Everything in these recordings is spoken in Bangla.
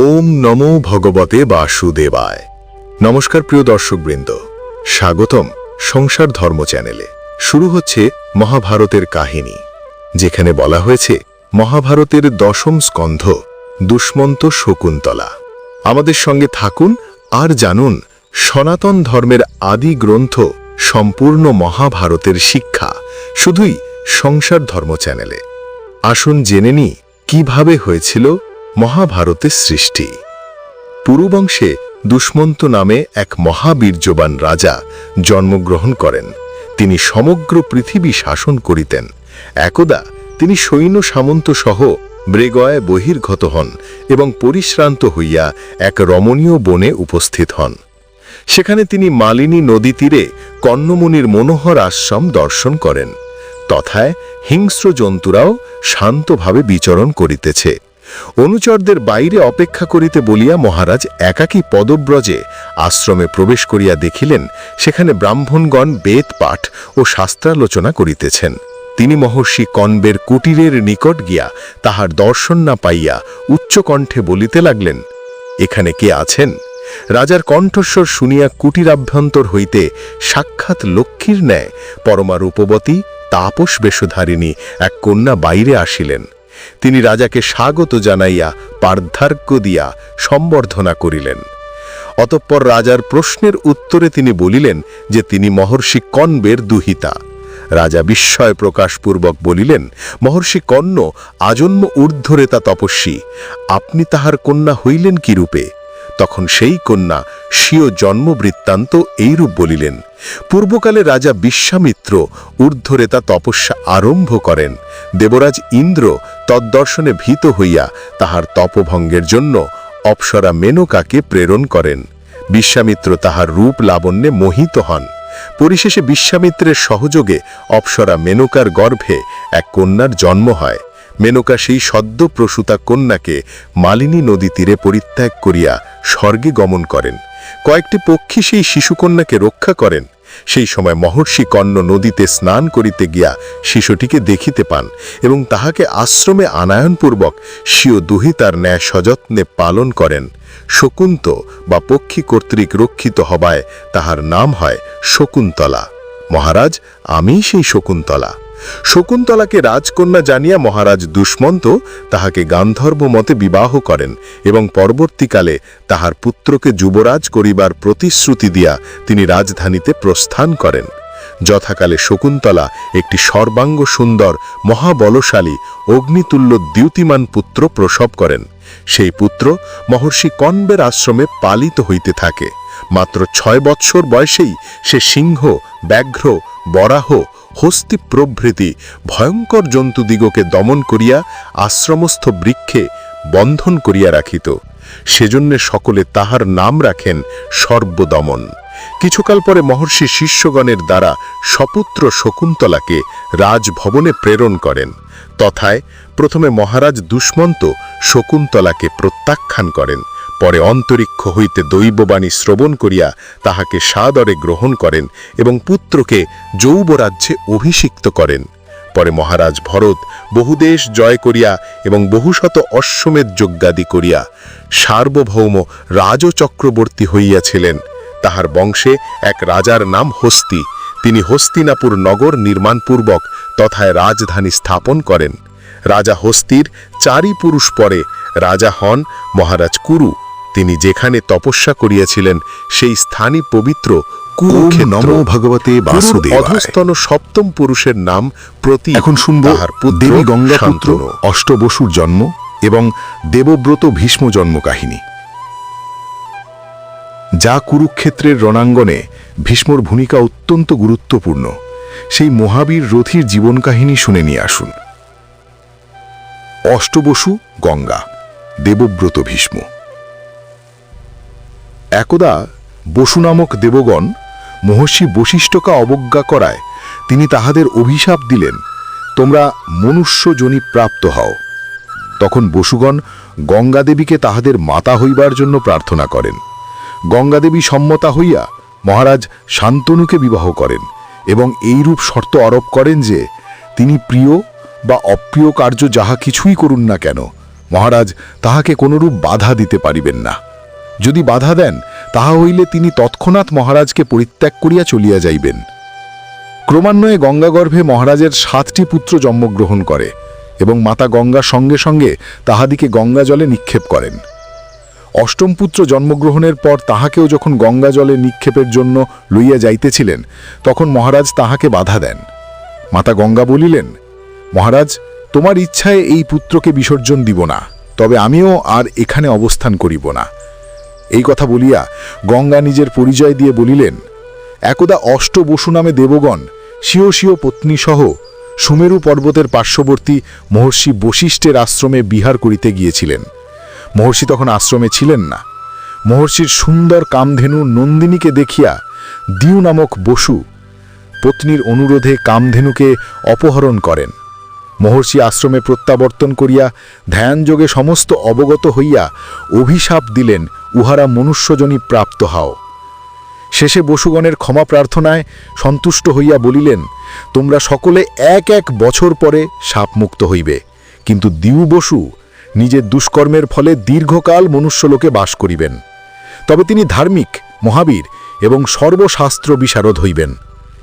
ওম নমো ভগবতে বাসুদেবায়। নমস্কার প্রিয় দর্শকবৃন্দ, স্বাগতম সংসার ধর্ম চ্যানেলে। শুরু হচ্ছে মহাভারতের কাহিনী, যেখানে বলা হয়েছে মহাভারতের দশম স্কন্ধ, দুষ্মন্ত শকুন্তলা। আমাদের সঙ্গে থাকুন আর জানুন সনাতন ধর্মের আদি গ্রন্থ সম্পূর্ণ মহাভারতের শিক্ষা, শুধুই সংসার ধর্ম চ্যানেলে। আসুন জেনে নি কীভাবে হয়েছিল মহাভারতের সৃষ্টি। পুরুবংশে দুষ্মন্ত নামে এক মহাবীর্যবান রাজা জন্মগ্রহণ করেন। তিনি সমগ্র পৃথিবী শাসন করিতেন। একদা তিনি সৈন্য সামন্ত সহ ব্রেগয় বহির্গত হন এবং পরিশ্রান্ত হইয়া এক রমণীয় বনে উপস্থিত হন। সেখানে তিনি মালিনী নদী তীরে কর্ণমুনির মনোহর আশ্রম দর্শন করেন। তথায় হিংস্র জন্তুরাও শান্তভাবে বিচরণ করিতেছে। অনুচরদের বাইরে অপেক্ষা করিতে বলিয়া মহারাজ একাকী পদব্রজে আশ্রমে প্রবেশ করিয়া দেখিলেন, সেখানে ব্রাহ্মণগণ বেদ পাঠ ও শাস্ত্রালোচনা করিতেছেন। তিনি মহর্ষি কণ্বের কুটিরের নিকট গিয়া তাহার দর্শন না পাইয়া উচ্চকণ্ঠে বলিতে লাগলেন, এখানে কে আছেন? রাজার কণ্ঠস্বর শুনিয়া কুটিরাভ্যন্তর হইতে সাক্ষাৎ লক্ষ্মীর ন্যায় পরমা রূপবতী তাপস বেশধারিণী এক কন্যা বাইরে আসিলেন। তিনি রাজাকে স্বাগত জানাইয়া পার্ধার্ঘ্য দিয়া সম্বর্ধনা করিলেন। অতঃপর রাজার প্রশ্নের উত্তরে তিনি বলিলেন যে তিনি মহর্ষি কণ্বের দুহিতা। রাজা বিস্ময় প্রকাশপূর্বক বলিলেন, মহর্ষি কর্ণ, আজন্ম ঊর্ধ্বরেতা তপস্বী। আপনি তাহার কন্যা হইলেন কি রূপে? তখন সেই কন্যা স্বীয় জন্মবৃত্তান্ত এইরূপ বলিলেন, পূর্বকালে রাজা বিশ্বামিত্র ঊর্ধ্বরেতা তপস্যা আরম্ভ করেন। দেবরাজ ইন্দ্র তদ্দর্শনে ভীত হইয়া তাহার তপভঙ্গের জন্য অপ্সরা মেনকাকে প্রেরণ করেন। বিশ্বামিত্র তাহার রূপ লাবণ্যে মোহিত হন। পরিশেষে বিশ্বামিত্রের সহযোগে অপ্সরা মেনকার গর্ভে এক কন্যার জন্ম হয়। মেনকা সেই সদ্য প্রসূতা কন্যাকে মালিনী নদী তীরে পরিত্যাগ করিয়া স্বর্গে গমন করেন। কয়েকটি পক্ষী সেই শিশুকন্যাকে রক্ষা করেন। সেই সময় মহর্ষি কর্ণ নদীতে স্নান করিতে গিয়া শিশুটিকে দেখিতে পান এবং তাহাকে আশ্রমে আনায়নপূর্বক স্বীয় দুহিতার ন্যায় সযত্নে পালন করেন। শকুন্ত বা পক্ষী কর্তৃক রক্ষিত হবায় তাহার নাম হয় শকুন্তলা। মহারাজ আমি সেই শকুন্তলা। শকুন্তলাকে রাজকন্যা জানিয়া মহারাজ দুষ্মন্ত তাহাকে গান্ধর্ব মতে বিবাহ করেন এবং পরবর্তীকালে তাহার পুত্রকে যুবরাজ করিবার প্রতিশ্রুতি দিয়া তিনি রাজধানীতে প্রস্থান করেন। যথাকালে শকুন্তলা একটি সর্বাঙ্গ সুন্দর, মহাবলশালী, অগ্নিতুল্য দ্যুতিমান পুত্র প্রসব করেন। সেই পুত্র মহর্ষি কণ্বের আশ্রমে পালিত হইতে থাকে। মাত্র ছয় বৎসর বয়সেই সে সিংহ, ব্যাঘ্র, বরাহ, হস্তি প্রভৃতি ভয়ঙ্কর জন্তুদিগকে দমন করিয়া আশ্রমস্থ বৃক্ষে বন্ধন করিয়া রাখিত। সেজন্যে সকলে তাহার নাম রাখেন সর্বদমন। কিছুকাল পরে মহর্ষি শিষ্যগণের দ্বারা সপুত্র শকুন্তলাকে রাজভবনে প্রেরণ করেন। তথায় প্রথমে মহারাজ দুষ্মন্ত শকুন্তলাকে প্রত্যাখ্যান করেন। পরে অন্তরিক্ষ হইতে দৈববাণী শ্রবণ করিয়া তাহাকে সাদরে গ্রহণ করেন এবং পুত্রকে যৌবরাজ্যে অভিষিক্ত করেন। পরে মহারাজ ভরত বহুদেশ জয় করিয়া এবং বহুশত অশ্বমেধ যজ্ঞাদি করিয়া সার্বভৌম রাজচক্রবর্তী হইয়াছিলেন। তাহার বংশে এক রাজার নাম হস্তি। তিনি হস্তিনাপুর নগর নির্মাণপূর্বক তথায় রাজধানী স্থাপন করেন। রাজা হস্তির চারি পুরুষ পরে রাজা হন মহারাজ কুরু। তিনি যেখানে তপস্যা করিয়াছিলেন সেই স্থানই পবিত্র নমো ভগবতে অধস্তন সপ্তম পুরুষের নাম প্রতি এখন শুনব দেবী গঙ্গাপুত্র শান্তনু। অষ্টবসুর জন্ম এবং দেবব্রত ভীষ্ম জন্ম কাহিনী যা কুরুক্ষেত্রের রণাঙ্গনে ভীষ্মর ভূমিকা অত্যন্ত গুরুত্বপূর্ণ। সেই মহাবীর রথীর জীবন কাহিনী শুনে নিয়ে আসুন। অষ্টবসু গঙ্গা দেবব্রত ভীষ্ম। একদা বসু নামক দেবগণ মহর্ষি বশিষ্ঠকা অবজ্ঞা করায় তিনি তাহাদের অভিশাপ দিলেন, তোমরা মনুষ্য মনুষ্যজনী প্রাপ্ত হও। তখন বসুগণ গঙ্গাদেবীকে তাহাদের মাতা হইবার জন্য প্রার্থনা করেন। গঙ্গাদেবী সম্মতা হইয়া মহারাজ শান্তনুকে বিবাহ করেন এবং এইরূপ শর্ত আরোপ করেন যে, তিনি প্রিয় বা অপ্রিয় কার্য যাহা কিছুই করুন না কেন, মহারাজ তাহাকে কোনরূপ বাধা দিতে পারিবেন না। যদি বাধা দেন, তাহা হইলে তিনি তৎক্ষণাৎ মহারাজকে পরিত্যাগ করিয়া চলিয়া যাইবেন। ক্রমান্বয়ে গঙ্গাগর্ভে মহারাজের সাতটি পুত্র জন্মগ্রহণ করে এবং মাতা গঙ্গা সঙ্গে সঙ্গে তাহাদিকে গঙ্গা জলে নিক্ষেপ করেন। অষ্টম পুত্র জন্মগ্রহণের পর তাহাকেও যখন গঙ্গা জলে নিক্ষেপের জন্য লইয়া যাইতেছিলেন, তখন মহারাজ তাহাকে বাধা দেন। মাতা গঙ্গা বলিলেন, মহারাজ, তোমার ইচ্ছায় এই পুত্রকে বিসর্জন দিব না, তবে আমিও আর এখানে অবস্থান করিব না। এই কথা বলিয়া গঙ্গা নিজের পরিচয় দিয়ে বলিলেন, একদা অষ্ট বসু নামে দেবগণ, স্বীয় স্বীয় পত্নীসহ সুমেরু পর্বতের পার্শ্ববর্তী মহর্ষি বশিষ্ঠের আশ্রমে বিহার করিতে গিয়েছিলেন। মহর্ষি তখন আশ্রমে ছিলেন না। মহর্ষির সুন্দর কামধেনু নন্দিনীকে দেখিয়া দিউ নামক বসু পত্নীর অনুরোধে কামধেনুকে অপহরণ করেন। মহর্ষি আশ্রমে প্রত্যাবর্তন করিয়া ধ্যানযোগে সমস্ত অবগত হইয়া অভিশাপ দিলেন, উহারা মনুষ্যজনী প্রাপ্ত হাও। শেষে বসুগণের ক্ষমা প্রার্থনায় সন্তুষ্ট হইয়া বলিলেন, তোমরা সকলে এক এক বছর পরে সাপমুক্ত হইবে। কিন্তু দিউ বসু নিজের দুষ্কর্মের ফলে দীর্ঘকাল মনুষ্যলোকে বাস করিবেন। তবে তিনি ধার্মিক, মহাবীর এবং সর্বশাস্ত্র বিশারদ হইবেন।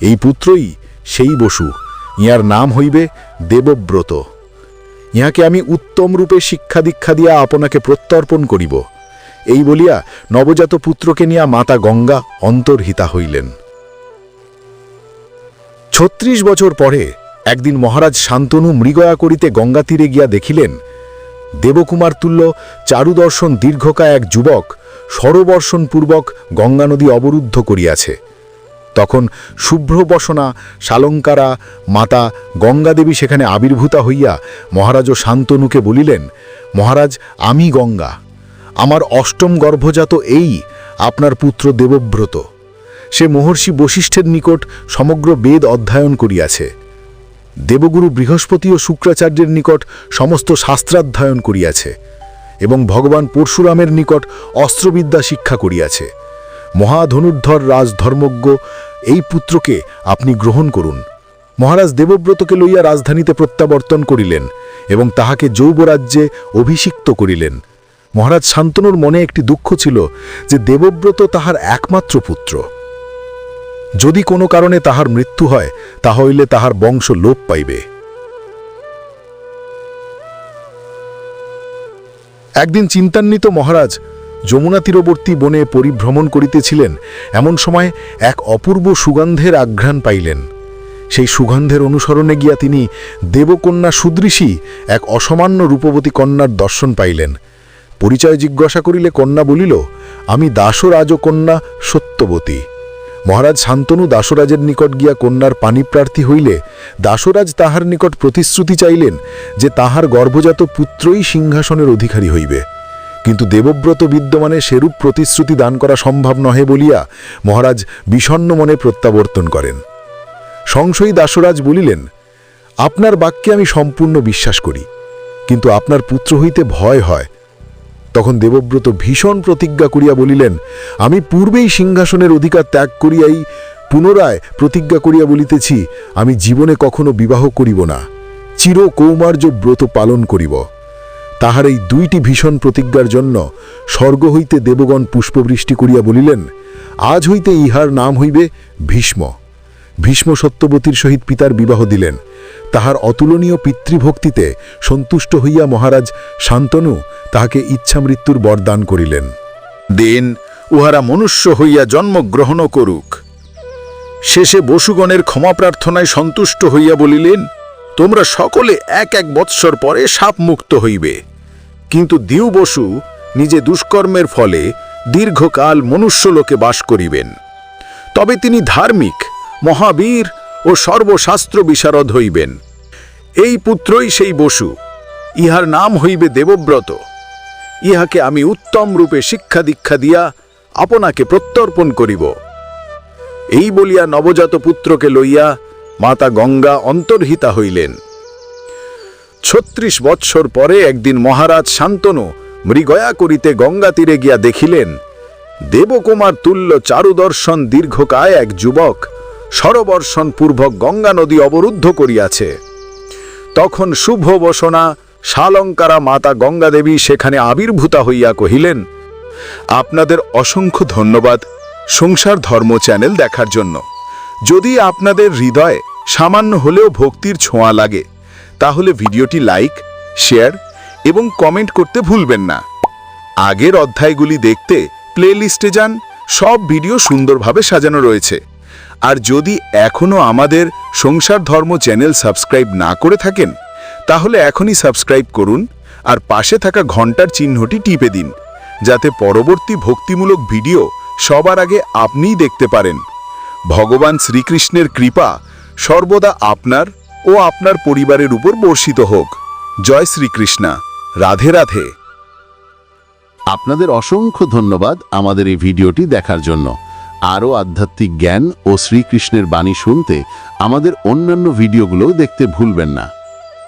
এই পুত্রই সেই বসু। ইহার নাম হইবে দেবব্রত। ইহাকে আমি উত্তম রূপে শিক্ষা দীক্ষা দিয়া আপনাকে প্রত্যর্পণ করিব। এই বলিয়া নবজাত পুত্রকে নিয়া মাতা গঙ্গা অন্তর্হিতা হইলেন। ছত্রিশ বছর পরে একদিন মহারাজ শান্তনু মৃগয়া করিতে গঙ্গা তীরে গিয়া দেখিলেন, দেবকুমার তুল্য চারুদর্শন দীর্ঘকায় এক যুবক সরবর্ষণপূর্বক গঙ্গা নদী অবরুদ্ধ করিয়াছে। তখন শুভ্রবসনা শালঙ্কারা মাতা গঙ্গাদেবী সেখানে আবির্ভূতা হইয়া মহারাজ ও শান্তনুকে বলিলেন, মহারাজ, আমি গঙ্গা। আমার অষ্টম গর্ভজাত এই আপনার পুত্র দেবব্রত। সে মহর্ষি বশিষ্ঠের নিকট সমগ্র বেদ অধ্যয়ন করিয়াছে। দেবগুরু বৃহস্পতি ও শুক্রাচার্যের নিকট সমস্ত শাস্ত্রাধ্যয়ন করিয়াছে এবং ভগবান পরশুরামের নিকট অস্ত্রবিদ্যা শিক্ষা করিয়াছে। মহাধনুর্ধর রাজধর্মজ্ঞ এই পুত্রকে আপনি গ্রহণ করুন। মহারাজ দেবব্রতকে লইয়া রাজধানীতে প্রত্যাবর্তন করিলেন এবং তাহাকে যৌবরাজ্যে অভিষিক্ত করিলেন। মহারাজ শান্তনুর মনে একটি দুঃখ ছিল যে দেবব্রত তাহার একমাত্র পুত্র। যদি কোনো কারণে তাহার মৃত্যু হয় তাহা হইলে তাহার বংশ লোপ পাইবে। একদিন চিন্তান্বিত মহারাজ যমুনা তীরবর্তী বনে পরিভ্রমণ করিতেছিলেন, এমন সময় এক অপূর্ব সুগন্ধের আঘ্রাণ পাইলেন। সেই সুগন্ধের অনুসরণে গিয়া তিনি দেবকন্যা সুদৃশী এক অসামান্য রূপবতী কন্যার দর্শন পাইলেন। পরিচয় জিজ্ঞাসা করিলে কন্যা বলিল, আমি দাসরাজ কন্যা সত্যবতী। মহারাজ শান্তনু দাসরাজের নিকট গিয়া কন্যার পানিপ্রার্থী হইলে দাসরাজ তাহার নিকট প্রতিশ্রুতি চাইলেন যে তাহার গর্ভজাত পুত্রই সিংহাসনের অধিকারী হইবে। কিন্তু দেবব্রত বিদ্যমানে সেরূপ প্রতিশ্রুতি দান করা সম্ভব নহে বলিয়া মহারাজ বিষণ্ন মনে প্রত্যাবর্তন করেন। সংশয়ী দাসরাজ বলিলেন, আপনার বাক্যে আমি সম্পূর্ণ বিশ্বাস করি, কিন্তু আপনার পুত্র হইতে ভয় হয়। তখন দেবব্রত ভীষণ প্রতিজ্ঞা করিয়া বলিলেন, আমি পূর্বেই সিংহাসনের অধিকার ত্যাগ করিয়াই পুনরায় প্রতিজ্ঞা করিয়া বলিতেছি, আমি জীবনে কখনো বিবাহ করিব না চির কৌমার্য ব্রত পালন করিব। তাহার এই দুইটি ভীষণ প্রতিজ্ঞার জন্য স্বর্গ হইতে দেবগণ পুষ্পবৃষ্টি করিয়া বলিলেন, আজ হইতে ইহার নাম হইবে ভীষ্ম। ভীষ্ম সত্যবতীর সহিত পিতার বিবাহ দিলেন। তাহার অতুলনীয় পিতৃভক্তিতে সন্তুষ্ট হইয়া মহারাজ শান্তনু তাহাকে ইচ্ছামৃত্যুর বরদান করিলেন। দিন উহারা মনুষ্য হইয়া জন্মগ্রহণ করুক। শেষে বসুগণের ক্ষমা প্রার্থনায় সন্তুষ্ট হইয়া বলিলেন, তোমরা সকলে এক এক বৎসর পরে সাপ মুক্ত হইবে। কিন্তু দিউ বসু নিজে দুষ্কর্মের ফলে দীর্ঘকাল মনুষ্যলোকে বাস করিবেন। তবে তিনি ধার্মিক, মহাবীর ও সর্বশাস্ত্র বিশারদ হইবেন। এই পুত্রই সেই বসু, ইহার নাম হইবে দেবব্রত। ইহাকে আমি উত্তম রূপে শিক্ষা দীক্ষা দিয়া আপনাকে প্রত্যর্পণ করিব। এই বলিয়া নবজাত পুত্রকে লইয়া মাতা গঙ্গা অন্তর্হিতা হইলেন। ছত্রিশ বৎসর পরে একদিন মহারাজ শান্তনু মৃগয়া করিতে গঙ্গা তীরে গিয়া দেখিলেন, দেবকুমার তুল্য চারুদর্শন দীর্ঘকায় এক যুবক সরবর্ষণ পূর্বক গঙ্গা নদী অবরুদ্ধ করিয়াছে। তখন শুভ বসনা শালঙ্কারা মাতা গঙ্গা দেবী সেখানে আবির্ভূতা হইয়া কহিলেন, আপনাদের অসংখ্য ধন্যবাদ সংসার ধর্ম চ্যানেল দেখার জন্য। যদি আপনাদের হৃদয়ে সামান্য হলেও ভক্তির ছোঁয়া লাগে তাহলে ভিডিওটি লাইক, শেয়ার এবং কমেন্ট করতে ভুলবেন না। আগের অধ্যায়গুলি দেখতে প্লেলিস্টে যান, সব ভিডিও সুন্দরভাবে সাজানো রয়েছে। আর যদি এখনও আমাদের সংসার ধর্ম চ্যানেল সাবস্ক্রাইব না করে থাকেন, তাহলে এখনই সাবস্ক্রাইব করুন আর পাশে থাকা ঘণ্টার চিহ্নটি টিপে দিন, যাতে পরবর্তী ভক্তিমূলক ভিডিও সবার আগে আপনিই দেখতে পারেন। ভগবান শ্রীকৃষ্ণের কৃপা সর্বদা আপনার ও আপনার পরিবারের উপর বর্ষিত হোক। জয় শ্রীকৃষ্ণা। রাধে রাধে। আপনাদের অসংখ্য ধন্যবাদ আমাদের এই ভিডিওটি দেখার জন্য। আরও আধ্যাত্মিক জ্ঞান ও শ্রীকৃষ্ণের বাণী শুনতে আমাদের অন্যান্য ভিডিওগুলোও দেখতে ভুলবেন না।